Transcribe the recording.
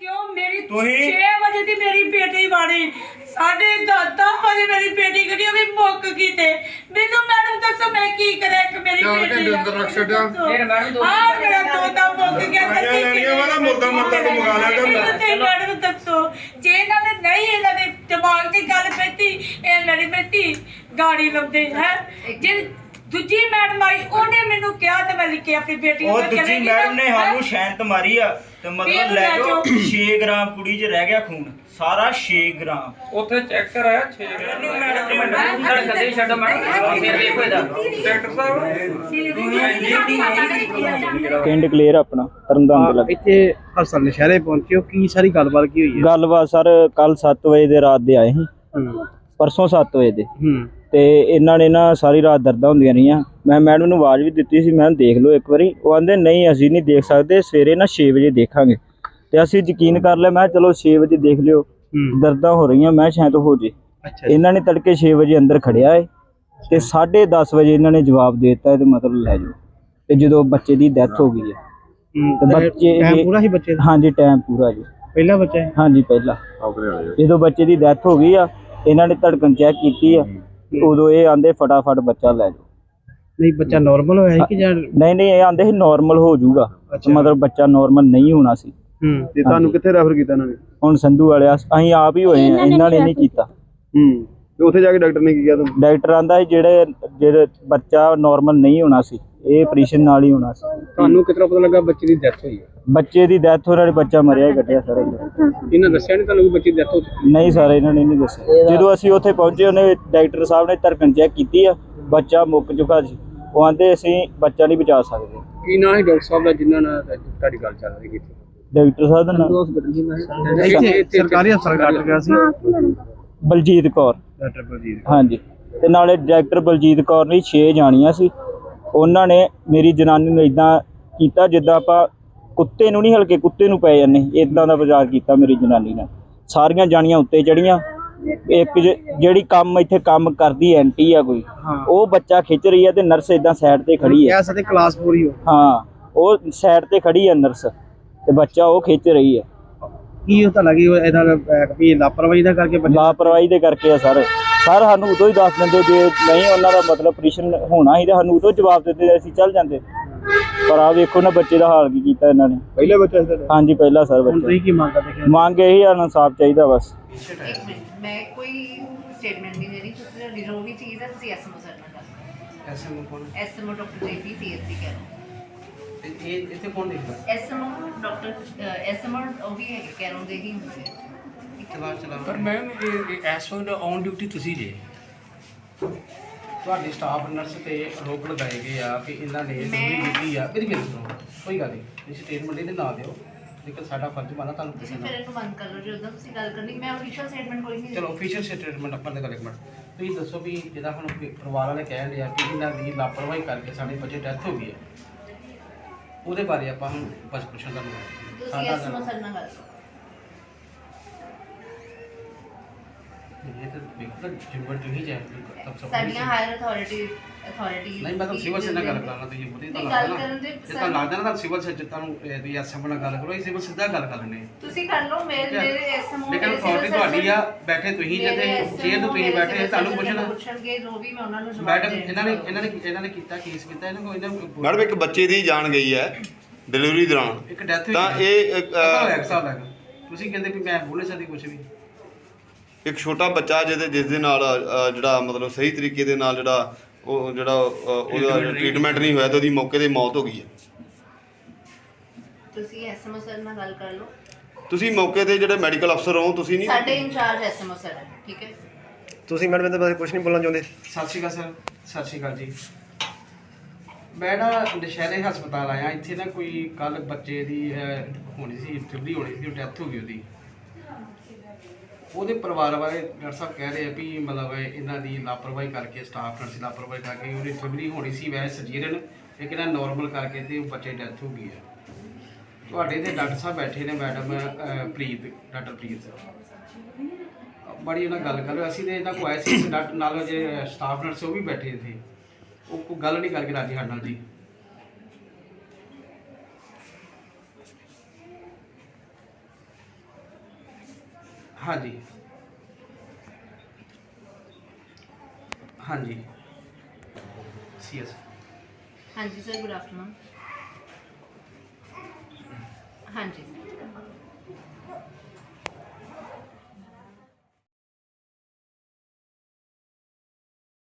ਕਿਉਂ ਮੇਰੀ ਤੁਸੀਂ- 6 ਵਜੇ ਦੀ ਮੇਰੀ ਬੇਟੀ ਵਾੜੀ ਸਾਢੇ 10 ਵਜੇ ਮੇਰੀ ਬੇਟੀ ਕਿਹੜੀ ਉਹ ਵੀ ਮੁੱਕ ਗਈ ਤੇ ਮੈਨੂੰ ਮੈਡਮ ਦੱਸੋ ਮੈਂ ਕੀ ਕਰਾਂ ਇੱਕ ਮੇਰੀ ਚਾਰ ਬੇਟੀ ਘੰਟੇ ਅੰਦਰ ਰੱਖ ਛੱਡਿਆ। ਫਿਰ ਮੈਡਮ ਦੋ ਹਾਂ ਮੇਰਾ ਤੋਤਾ ਮੁੱਕ ਗਿਆ ਤੇ ਦਵਾਈਆਂ ਲੈਣੀਆਂ ਵਾ ਨਾ, ਮੁਰਦਾ ਮੁਰਦਾ ਤੂੰ ਮੰਗਾ ਲਿਆ ਕਰ। ਮੈਨੂੰ ਤੇ ਮੈਡਮ ਦੱਸੋ। ਜੇ ਇਹਨਾਂ ਨੇ ਨਹੀਂ ਇਹਨਾਂ ਦੇ ਦਿਮਾਗ 'ਚ ਗੱਲ ਪੈਤੀ ਇਹ ਮੇਰੀ ਬੇਟੀ ਗਾੜੀ ਲਾਉਂਦੇ ਹੈ? ਜੇ ਦੂਜੀ ਮੈਡਮ ਆਈ ਉਹਨੇ ਮੈਨੂੰ ਕਿਹਾ ਤੇ ਮੈਂ ਲਿਖੀ ਆਪਣੀ ਬੇਟੀ ਨੂੰ ਉਹ ਮੈਂ ਦੂਜੀ ਚਲੀ ਗਈ ਮੈਡਮ ਨੇ ਹੈਂ? ਸਾਨੂੰ ਸ਼ੈਂਤ ਮਾਰੀ ਆ ਤੇ ਫਿਰ ਮਤਲਬ ਲੈ ਲੈ ਜਾਓ ਜਾਓ। 6 ਗ੍ਰਾਮ ਕੁੜੀ 'ਚ ਰਹਿ ਗਿਆ ਖੂਨ ਸਾਰਾ 6 ਗ੍ਰਾਮ। ਉੱਥੇ ਚੈੱਕ ਕਰਾਇਆ 6 ਇਹਨੂੰ ਮੈਡਮ ਨੇ ਸਰ ਕਦੇ ਹੀ ਛੱਡੋ ਮੈਡਮ ਫਿਰ ਦੇਖੋ ਇਹਦਾ। ਡਾਕਟਰ ਸਾਹਿਬ ਪਿੰਡ ਕਲੀਅਰ ਆਪਣਾ ਤਰਨਤਾਰਨ ਦੇ ਲਾਗੇ। ਇੱਥੇ ਹਸਨ ਨਸ਼ਹਿਰੇ ਪਹੁੰਚੇ ਹੋ ਕੀ ਸਾਰੀ ਗੱਲਬਾਤ ਕੀ ਹੋਈ ਹੈ? ਗੱਲਬਾਤ ਸਰ ਕੱਲ 7 ਵਜੇ ਦੇ ਰਾਤ ਦੇ ਆਏ ਸੀ। ਹੂੰ। ਪਰਸੋਂ 7 ਵਜੇ ਦੇ। ਹੂੰ। ਤੇ ਇਹਨਾਂ ਨੇ ਨਾ ਸਾਰੀ ਰਾਤ ਦਰਦਾਂ ਹੁੰਦੀਆਂ ਰਹੀਆਂ। ਮੈਂ ਮੈਡਮ ਨੂੰ ਆਵਾਜ਼ ਵੀ ਦਿੱਤੀ ਸੀ ਮੈਂ ਦੇਖ ਲਓ ਇੱਕ ਵਾਰੀ। ਉਹ ਆਂਦੇ ਨਹੀਂ ਅਸੀਂ ਨਹੀਂ ਦੇਖ ਸਕਦੇ ਸਵੇਰੇ ਨਾ 6 ਵਜੇ ਦੇਖਾਂਗੇ। ਤੇ ਅਸੀਂ ਯਕੀਨ ਕਰ ਲਿਆ ਮੈਂ ਚਲੋ 6 ਵਜੇ ਦੇਖ ਲਿਓ ਦਰਦਾਂ ਹੋ ਰਹੀਆਂ ਮੈਂ ਸ਼ਾਇਦ ਹੋ ਜੇ। ਇਹਨਾਂ ਨੇ ਤੜਕੇ 6 ਵਜੇ ਅੰਦਰ ਖੜਿਆ ਏ ਤੇ 10:30 ਵਜੇ ਇਹਨਾਂ ਨੇ ਜਵਾਬ ਦੇ ਦਿੱਤਾ ਇਹਦੇ ਮਤਲਬ ਲੈ ਜਾਓ। ਤੇ ਜਦੋਂ ਬੱਚੇ ਦੀ ਡੈਥ ਹੋ ਗਈ ਹੈ ਤੇ ਬੱਚੇ ਟਾਈਮ ਪੂਰਾ ਹੀ ਬੱਚੇ ਦਾ? ਹਾਂਜੀ ਟਾਈਮ ਪੂਰਾ ਜੀ। ਪਹਿਲਾ ਬੱਚਾ ਹੈ ਹਾਂਜੀ ਪਹਿਲਾ। ਜਦੋਂ ਬੱਚੇ ਦੀ ਡੈਥ ਹੋ ਗਈ ਆ ਇਹਨਾਂ ਨੇ ਧੜਕਣ ਚੈੱਕ ਕੀਤੀ ਆ ਉਦੋਂ ਇਹ ਆਂਦੇ ਫਟਾਫਟ ਬੱਚਾ ਲੈ ਜਾਓ। ਨਹੀਂ ਬੱਚਾ ਨਾਰਮਲ ਹੋਇਆ ਹੈ ਕਿ ਜਾਂ ਨਹੀਂ ਨਹੀਂ ਇਹ ਆਂਦੇ ਸੀ ਨਾਰਮਲ ਹੋ ਜਾਊਗਾ। ਮਤਲਬ ਬੱਚਾ ਨਾਰਮਲ ਨਹੀਂ ਹੋਣਾ ਸੀ। ਹੂੰ। ਤੇ ਤੁਹਾਨੂੰ ਕਿੱਥੇ ਰੈਫਰ ਕੀਤਾ ਇਹਨਾਂ ਨੇ? ਹੁਣ ਸੰਧੂ ਵਾਲੇ ਅਸੀਂ ਆਪ ਹੀ ਹੋਏ ਆ ਇਹਨਾਂ ਨੇ ਨਹੀਂ ਕੀਤਾ। ਹੂੰ। ਤੇ ਉੱਥੇ ਜਾ ਕੇ ਡਾਕਟਰ ਨੇ ਕੀ ਕਿਹਾ ਤੁਹਾਨੂੰ? ਡਾਕਟਰ ਆਂਦਾ ਸੀ ਜਿਹੜੇ ਜਿਹੜੇ ਬੱਚਾ ਨਾਰਮਲ ਨਹੀਂ ਹੋਣਾ ਸੀ ਇਹ ਆਪਰੇਸ਼ਨ ਨਾਲ ਹੀ ਹੋਣਾ ਸੀ। ਤੁਹਾਨੂੰ ਕਿਤਨਾ ਪਤਾ ਲੱਗਾ ਬੱਚੇ ਦੀ ਡੈਥ ਹੋਈ ਹੈ? ਬੱਚੇ ਦੀ ਡੈਥ ਹੋ ਰਹੀ ਬੱਚਾ ਮਰਿਆ ਹੀ ਸਰ ਇਹਨਾਂ ਦੱਸਿਆ ਨਹੀਂ ਤੁਹਾਨੂੰ ਕਿ ਬੱਚੇ ਦੀ ਡੈਥ ਹੋ ਚੁੱਕੀ? ਨਹੀਂ ਸਰ ਇਹਨਾਂ ਨੇ ਨਹੀਂ ਦੱਸਿਆ। ਜਦੋਂ ਅਸੀਂ ਉੱਥੇ ਪਹੁੰਚੇ ਉਹਨੇ ਡਾਕਟਰ ਸਾਹਿਬ ਨੇ ਧੜਕਣ ਚੈੱਕ ਕੀਤੀ ਆ ਬੱਚਾ ਮੁੱਕ ਚੁੱਕਾ ਸੀ। ਉਹ ਆਂਦੇ ਅਸੀਂ ਬੱਚਾ ਨਹੀਂ ਬਚਾ ਸਕਦੇ। ਕੀ ਨਾਂ ਹੈ ਡਾਕਟਰ ਸਾਹਿਬ ਦਾ ਜਿਨ੍ਹਾਂ ਨਾਲ ਤੁਹਾਡੀ ਗੱਲ ਚੱਲ ਰਹੀ ਹੈ? ਡਾਕਟਰ ਸਾਹਿਬ ਦਾ ਨਾਮ? ਇੱਥੇ ਸਰਕਾਰੀ ਹਸਪਤਾਲ ਡਾਕਟਰ ਕਿਹਾ ਸੀ ਬਲਜੀਤ ਕੌਰ। ਡਾਕਟਰ ਬਲਜੀਤ ਹਾਂਜੀ। ਤੇ ਨਾਲੇ ਡਾਕਟਰ ਬਲਜੀਤ ਕੌਰ ਨੇ 6 ਜਾਣੀਆਂ ਸੀ। ਉਹਨਾਂ ਨੇ ਮੇਰੀ ਜਨਾਨੀ ਨੂੰ ਇਦਾਂ ਕੀਤਾ ਜਿੱਦਾਂ ਆਪਾਂ ਕੁੱਤੇ ਨੂੰ ਨਹੀਂ ਹਲਕੇ ਕੁੱਤੇ ਨੂੰ ਪੈ ਜਾਂਦੇ। ਇਦਾਂ ਦਾ ਬਾਜ਼ਾਰ ਕੀਤਾ ਮੇਰੀ ਜਨਾਨੀ ਨੇ। ਸਾਰੀਆਂ ਜਾਣੀਆਂ ਉੱਤੇ ਚੜੀਆਂ। ਇੱਕ ਜਿਹੜੀ ਕੰਮ ਇੱਥੇ ਕੰਮ ਕਰਦੀ ਐਂਟੀ ਆ ਕੋਈ ਹਾਂ। ਉਹ ਬੱਚਾ ਖਿੱਚ ਰਹੀ ਹੈ ਤੇ ਨਰਸ ਇਦਾਂ ਸਾਈਡ ਤੇ ਖੜੀ ਹੈ ਕਹਿ ਸਕਦੇ ਕਲਾਸ ਪੂਰੀ ਹੋ ਹਾਂ ਉਹ ਸਾਈਡ ਤੇ ਖੜੀ ਹੈ ਨਰਸ ਤੇ ਬੱਚਾ ਉਹ ਖਿੱਚ ਰਹੀ ਹੈ ਕੀ ਉਹ ਤਾਂ ਲੱਗੀ ਇਹਦਾ ਵੀ ਲਾਪਰਵਾਹੀ ਦਾ ਕਰਕੇ ਬੱਚਾ ਲਾਪਰਵਾਹੀ ਦੇ ਕਰਕੇ ਆ ਸਰ। ਸਰ ਸਾਨੂੰ ਉਦੋਂ ਹੀ ਦੱਸ ਦਿੰਦੇ ਜੇ ਨਹੀਂ ਉਹਨਾਂ ਦਾ ਮਤਲਬ ਆਪਰੇਸ਼ਨ ਹੋਣਾ ਸੀ ਤੇ ਸਾਨੂੰ ਉਦੋਂ ਜਵਾਬ ਦਿੰਦੇ ਅਸੀਂ ਚੱਲ ਜਾਂਦੇ। ਪਰ ਆ ਵੇਖੋ ਨਾ ਬੱਚੇ ਦਾ ਹਾਲ ਕੀ ਕੀਤਾ ਇਹਨਾਂ ਨੇ। ਪਹਿਲੇ ਬੱਚਾ ਸੀ ਤੁਹਾਡਾ? ਹਾਂਜੀ ਪਹਿਲਾ ਸਰ ਹੁਣ ਬੱਚਾ। ਤੁਸੀਂ ਕੀ ਮੰਗ ਕਰਦੇ ਕਿ ਮੰਗ ਇਹੀ ਆ ਇਨਸਾਫ ਚਾਹੀਦਾ ਬਸ। ਇੱਕ ਮਿੰਟ ਮੈਂ ਕੋਈ ਸਟੇਟਮੈਂਟ ਨਹੀਂ ਦੇਣੀ ਤੁਸੀਂ ਤੁਹਾਡੀ ਜੋ ਵੀ ਚੀਜ਼ ਹੈ ਤੁਸੀਂ ਐਸਐਮਓ ਸਰ ਨਾਲ ਗੱਲ ਐਸਐਮਓ ਕੋਲ ਐਸਐਮਓ ਡਾਕਟਰ ਜੇਪੀ ਸੀਐਚਸੀ ਕਹਿ ਇਹ ਇੱਥੇ ਕੌਣ ਦੇਖਦਾ? ਐਸਐਮਓ ਡਾਕਟਰ ਐਸਐਮਓ ਉਹ ਵੀ ਹੈਗੇ ਕੈਰੋਂ ਦੇ ਹੀ ਹੁੰਦੇ ਆ। ਹੈ ਚਲਾ ਚਲਾ। ਪਰ ਮੈਮ ਇਹ ਇਸ ਵਕਤ ਔਨ ਡਿਊਟੀ ਤੁਸੀਂ ਜੇ। ਤੁਹਾਡੇ ਸਟਾਫ ਨਰਸ ਤੇ ਆਰੋਪ ਲਗਾਏ ਗਏ ਆ ਕਿ ਇਹਨਾਂ ਨੇ ਕੀਤੀ ਆ। ਮੇਰੀ ਗੱਲ ਸੁਣੋ ਕੋਈ ਗੱਲ ਨਹੀਂ। ਤੁਸੀਂ ਸਟੇਟਮੈਂਟ ਇਹਦੇ ਨਾ ਦਿਓ। ਲੇਕਿਨ ਸਾਡਾ ਫਰਜ਼ ਬਣਦਾ ਤੁਹਾਨੂੰ ਤੁਸੀਂ ਫਿਰ ਇਹਨੂੰ ਬੰਦ ਕਰ ਲਓ ਜਦੋਂ ਤੁਸੀਂ ਗੱਲ ਕਰਨੀ। ਮੈਂ ਅਫੀਸ਼ੀਅਲ ਸਟੇਟਮੈਂਟ ਕੋਈ ਨਹੀਂ ਚਲੋ ਅਫੀਸ਼ੀਅਲ ਸਟੇਟਮੈਂਟ ਆਪਾਂ ਦੇ ਗੱਲ ਇੱਕ ਮਿੰਟ। ਤੁਸੀਂ ਦੱਸੋ ਵੀ ਜਿਹਦਾ ਹੁਣ ਪਰਿਵਾਰ ਵਾਲੇ ਕਹਿ ਰਿਹਾ ਕਿ ਇਹਨਾਂ ਦੀ ਲਾਪਰਵਾਹੀ ਕਰਕੇ ਸਾਡੇ ਬੱਚੇ ਡੈਥ ਹੋ ਗਈ ਹੈ। ਉਹਦੇ ਬਾਰੇ ਆਪਾਂ ਹੁਣ ਬਸ ਪੁੱਛਣ ਦਾ ਤੁਸੀਂ ਸਾਡਾ ਐਸਐਮਓ ਸਰ ਨਾਲ ਗੱਲ ਕਰੋ। ਇਹ ਤਾਂ ਬਿਲਕੁਲ ਜਿੰਬਰ ਤੁਸੀਂ ਜਾਏ ਤਬ ਸਭ ਸਾਡੀਆਂ ਹਾਇਰ ਅਥਾਰਟੀ ਅਥਾਰਟੀ ਨਹੀਂ ਮੈਂ ਤਾਂ ਸਿਵਲ ਸੇ ਨਾਲ ਗੱਲ ਕਰਨਾ ਤੁਸੀਂ ਬੁੱਧੀ ਤਾਂ ਨਹੀਂ, ਗੱਲ ਲੱਗਦਾ ਕਰਨ ਦੇ ਨਾ ਜੇ ਤਾਂ ਲੱਗਦਾ ਨਾ ਤਾਂ ਸਿਵਲ ਸੇ ਤੁਹਾਨੂੰ ਵੀ ਐਸਐਮ ਨਾਲ ਗੱਲ ਕਰੋ ਇਹ ਸਿਵਲ ਸਿੱਧਾ ਗੱਲ ਕਰ ਲੈਣੇ ਤੁਸੀਂ ਕਰ ਲਓ ਮੇਰੇ ਮੇਰੇ ਐਸਐਮਓ ਲੇਕਿਨ ਅਥਾਰਟੀ ਤੁਹਾਡੀ ਆ ਬੈਠੇ ਤੁਸੀਂ ਜਿੱਥੇ ਚੇਅਰ ਤੇ ਤੁਸੀਂ ਬੈਠੇ ਤੁਹਾਨੂੰ ਪੁੱਛਣਾ। ਪੁੱਛਣਗੇ ਜੋ ਵੀ ਮੈਂ ਉਹਨਾਂ ਨੂੰ ਜਵਾਬ ਮੈਡਮ ਦੇਣ ਇਹਨਾਂ ਨੇ ਇਹਨਾਂ ਨੇ ਇਹਨਾਂ ਨੇ ਕੀਤਾ ਕੇਸ ਕੀਤਾ ਇਹਨਾਂ ਕੋਲ ਇਹਨਾਂ ਨੂੰ ਮੈਡਮ ਇੱਕ ਬੱਚੇ ਦੀ ਜਾਨ ਗਈ ਹੈ ਡਿਲੀਵਰੀ ਦੌਰਾਨ। ਇੱਕ ਡੈਥ ਹੋਈ ਤਾਂ ਹੈ। ਇਹ ਇੱਕ, ਪਤਾ ਹੋਇਆ ਇੱਕ ਅਹ, ਸਾਲ ਲੱਗਾ ਤੁਸੀਂ ਕਹਿੰਦੇ ਵੀ ਮੈਂ ਬੋਲੇ ਸਕਦੀ ਕੁਝ ਵੀ। ਇੱਕ ਛੋਟਾ ਬੱਚਾ ਜਿਹਦੇ ਜਿਸ ਦੇ ਨਾਲ ਜਿਹੜਾ ਮਤਲਬ ਸਹੀ ਤਰੀਕੇ ਦੇ ਨਾਲ ਜਿਹੜਾ ਉਹ ਜਿਹੜਾ ਉਹਦਾ ਟ੍ਰੀਟਮੈਂਟ ਨਹੀਂ ਹੋਇਆ ਤੇ ਉਹਦੀ ਮੌਕੇ ਤੇ ਮੌਤ ਹੋ ਗਈ ਹੈ। ਤੁਸੀਂ ਐਸਐਮਓ ਸਰ ਨਾਲ ਗੱਲ ਕਰ ਲਓ। ਤੁਸੀਂ ਮੌਕੇ ਤੇ ਜਿਹੜੇ ਮੈਡੀਕਲ ਅਫਸਰ ਹੋ ਤੁਸੀਂ ਨਹੀਂ ਸਾਡੇ ਇੰਚਾਰਜ ਐਸਐਮਓ ਸਰ ਹੈ ਠੀਕ ਹੈ? ਤੁਸੀਂ ਮੈਡਮ ਇਹਦੇ ਬਾਰੇ ਕੁਝ ਨਹੀਂ ਬੋਲਣਾ ਚਾਹੁੰਦੇ? ਸਤਿ ਸ਼੍ਰੀ ਅਕਾਲ ਸਰ ਸਤਿ ਸ਼੍ਰੀ ਅਕਾਲ ਜੀ। ਮੈਂ ਨਾ ਨਸ਼ਹਿਰੇ ਹਸਪਤਾਲ ਆਇਆ ਇੱਥੇ ਨਾ ਕੋਈ ਕੱਲ ਬੱਚੇ ਦੀ ਅਹ, ਹੋਣੀ ਸੀ ਡਿਲੀਵਰੀ ਹੋਣੀ ਸੀ ਡੈਥ ਹੋ ਗਈ ਉਹਦੀ। ਉਹਦੇ ਪਰਿਵਾਰ ਬਾਰੇ ਡਾਕਟਰ ਸਾਹਿਬ ਕਹਿ ਰਹੇ ਆ ਵੀ ਮਤਲਬ ਇਹਨਾਂ ਦੀ ਲਾਪਰਵਾਹੀ ਕਰਕੇ ਸਟਾਫ ਨਰਸ ਲਾਪਰਵਾਹੀ ਕਰਕੇ, ਉਹਦੀ ਡਿਲੀਵਰੀ ਹੋਣੀ ਸੀ, ਵੈਸੇ ਸਰਜੀਰਨ ਲੇਕਿਨ ਇਹ ਨਾਰਮਲ ਕਰਕੇ ਤੇ ਬੱਚੇ ਡੈਥ ਹੋ ਗਈ ਹੈ। ਤੁਹਾਡੇ ਤੇ ਡਾਕਟਰ ਸਾਹਿਬ ਬੈਠੇ ਨੇ ਮੈਡਮ ਪ੍ਰੀਤ, ਡਾਕਟਰ ਪ੍ਰੀਤ। ਬੜੀ ਉਹਨਾਂ ਗੱਲ ਕਰ ਰਹੇ ਅਸੀਂ ਤੇ ਇਹਨਾਂ ਕੋ ਆਏ ਸੀ ਡਾਕਟਰ ਨਾਲ ਜੇ ਸਟਾਫ ਨਰਸ ਉਹ ਵੀ ਬੈਠੇ ਸੀ। ਉਹ ਕੋਈ ਗੱਲ ਨਹੀਂ ਕਰਕੇ ਰਾਜੀ ਸਾਡੇ ਨਾਲ ਜੀ। ਹਾਂਜੀ। ਹਾਂਜੀ। ਸੀਐਸ ਹਾਂਜੀ ਸਰ ਗੁੱਡ ਆਫਟਰਨੂਨ ਹਾਂਜੀ